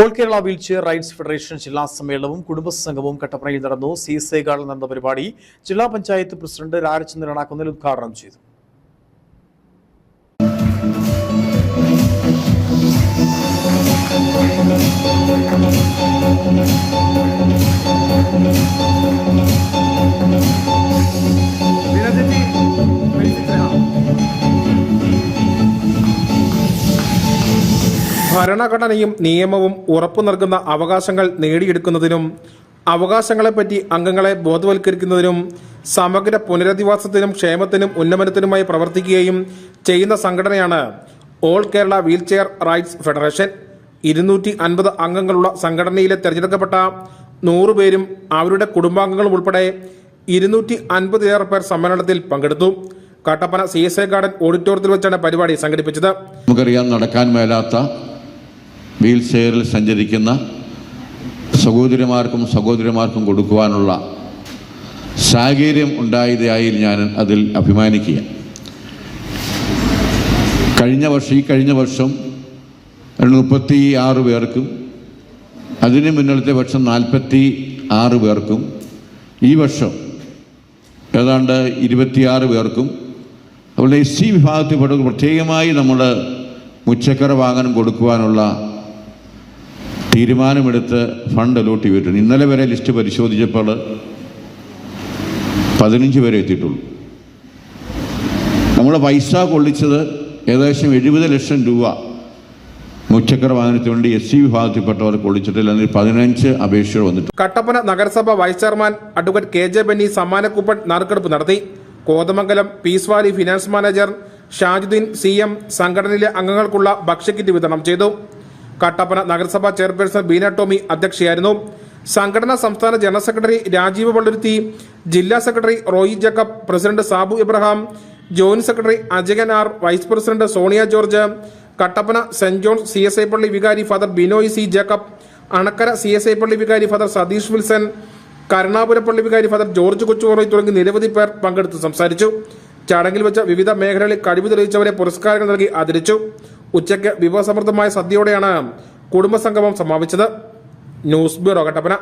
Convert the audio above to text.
All Kerala wheelchair rights federation ജില്ലാ സമ്മേളനവും കുടുംബസംഘവും കട്ടപ്പനയിൽ നടന്നു സി ഗാർഡിൽ നടന്ന പരിപാടി ജില്ലാ പഞ്ചായത്ത് പ്രസിഡന്റ് രാജചന്ദ്രൻ ഉദ്ഘാടനം ചെയ്തു. ഭരണഘടനയും നിയമവും ഉറപ്പു നൽകുന്ന അവകാശങ്ങൾ നേടിയെടുക്കുന്നതിനും അവകാശങ്ങളെപ്പറ്റി അംഗങ്ങളെ ബോധവൽക്കരിക്കുന്നതിനും സമഗ്ര പുനരധിവാസത്തിനും ക്ഷേമത്തിനും ഉന്നമനത്തിനുമായി പ്രവർത്തിക്കുകയും ചെയ്യുന്ന സംഘടനയാണ് all Kerala wheelchair rights federation. ഇരുന്നൂറ്റി അൻപത് അംഗങ്ങളുള്ള സംഘടനയിലെ തിരഞ്ഞെടുക്കപ്പെട്ട നൂറ് പേരും അവരുടെ കുടുംബാംഗങ്ങളും ഉൾപ്പെടെ ഇരുന്നൂറ്റി അൻപതിലേറെ പേർ സമ്മേളനത്തിൽ പങ്കെടുത്തു. Kattappana C S I garden ഓഡിറ്റോറിയത്തിൽ വെച്ചാണ് പരിപാടി സംഘടിപ്പിച്ചത്. നമുക്കറിയാം നടക്കാൻ മേലാത്ത വീൽ ചെയറിൽ സഞ്ചരിക്കുന്ന സഹോദരിമാർക്കും സഹോദരിമാർക്കും കൊടുക്കുവാനുള്ള സാഹചര്യം ഉണ്ടായതായി ഞാൻ അതിൽ അഭിമാനിക്കുക കഴിഞ്ഞ വർഷം ഈ കഴിഞ്ഞ വർഷം മുപ്പത്തി ആറ് പേർക്കും അതിന് മുന്നിലത്തെ വർഷം നാൽപ്പത്തി ആറ് പേർക്കും ഈ വർഷം ഏതാണ്ട് ഇരുപത്തിയാറ് പേർക്കും അതുപോലെ എസ് സി വിഭാഗത്തിൽപ്പെട്ട പ്രത്യേകമായി നമ്മൾ മുച്ചക്കര വാഹനം കൊടുക്കുവാനുള്ള തീരുമാനമെടുത്ത് ഫണ്ട് അലോട്ട് ചെയ്തിട്ടുണ്ട്. ഇന്നലെ വരെ ലിസ്റ്റ് പരിശോധിച്ചപ്പോൾ പതിനഞ്ച് പേരെ എത്തിയിട്ടുള്ളൂ. നമ്മൾ പൈസ കൊള്ളിച്ചത് ഏകദേശം എഴുപത് ലക്ഷം രൂപ മുച്ചക്കര വാഹനത്തിന് വേണ്ടി എസ് സി വിഭാഗത്തിൽപ്പെട്ടവർ കൊള്ളിച്ചിട്ടില്ല. അതിൽ പതിനഞ്ച് അപേക്ഷകൾ വന്നിട്ടുണ്ട്. കട്ടപ്പന നഗരസഭ vice chairman advocate K J Benny സമ്മാനക്കൂപ്പൺ നറുക്കെടുപ്പ് നടത്തി. Kothamangalam peace valley finance manager Shajudheen C M സംഘടനയിലെ അംഗങ്ങൾക്കുള്ള ഭക്ഷ്യക്കിറ്റ് വിതരണം ചെയ്തു. കട്ടപ്പന നഗരസഭാ ചെയർപേഴ്സൺ ബീന ടോമി അധ്യക്ഷയായിരുന്നു. സംഘടനാ സംസ്ഥാന ജനറൽ സെക്രട്ടറി രാജീവ് പള്ളുരുത്തി ജില്ലാ secretary Roy Jacob president Sabu Ibrahim joint secretary Ajayan R vice president Sonia George Kattappana saint John's C S I പള്ളി വികാരി father Binoy C Jacob Anakkara C S I പള്ളി വികാരി father Satheesh Wilson കരുണാപുര പള്ളി വികാരി father George കൊച്ചുവറോയ് തുടങ്ങി നിരവധി പേർ പങ്കെടുത്ത് സംസാരിച്ചു. ചടങ്ങിൽ വെച്ച വിവിധ മേഖലകളിൽ കഴിവ് തെളിയിച്ചവരെ പുരസ്കാരങ്ങൾ നൽകി ആദരിച്ചു. ഉച്ചയ്ക്ക് വിഭവസമൃദ്ധമായ സദ്യയോടെയാണ് കുടുംബസംഗമം സമാപിച്ചത്. News bureau Kattappana.